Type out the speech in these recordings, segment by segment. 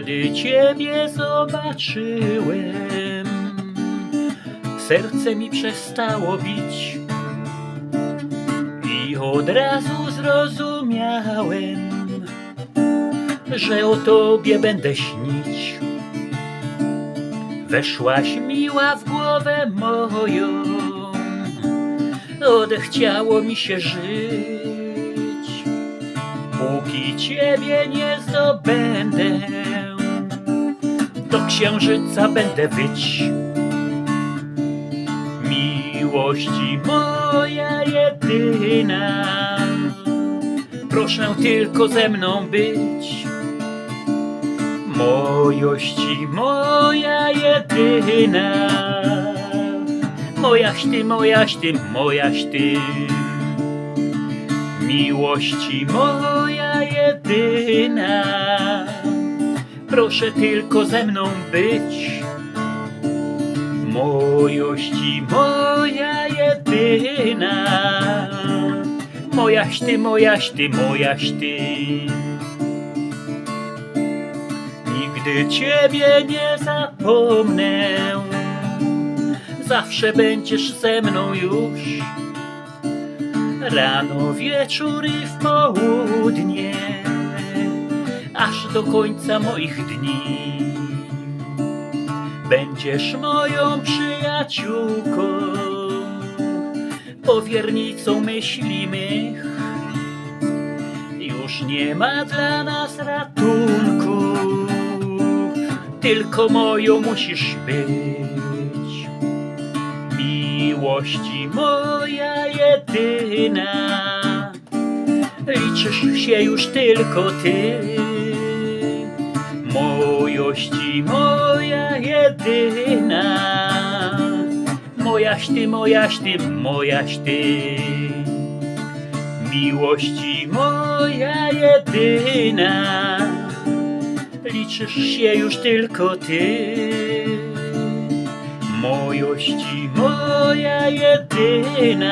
Kiedy Ciebie zobaczyłem, serce mi przestało bić i od razu zrozumiałem, że o Tobie będę śnić. Weszłaś miła w głowę moją, odechciało mi się żyć. Póki Ciebie nie zdobędę, do księżyca będę wyć. Miłości moja jedyna, proszę tylko ze mną być. Mojości moja jedyna, mojaś ty, mojaś ty, mojaś ty. Miłości moja jedyna, proszę tylko ze mną być. Mojości moja jedyna, mojaś ty, mojaś ty, mojaś ty. Nigdy ciebie nie zapomnę, zawsze będziesz ze mną już. Rano, wieczór i w południe, aż do końca moich dni. Będziesz moją przyjaciółką, powiernicą myśli mych. Już nie ma dla nas ratunku, tylko moją musisz być. Miłości moja jedyna, liczysz się już tylko ty. Mojości moja jedyna, mojaś ty, mojaś ty, mojaś ty. Miłości moja jedyna, liczysz się już tylko ty. Mojości moja jedyna,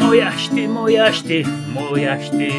mojaś ty, mojaś ty, mojaś ty.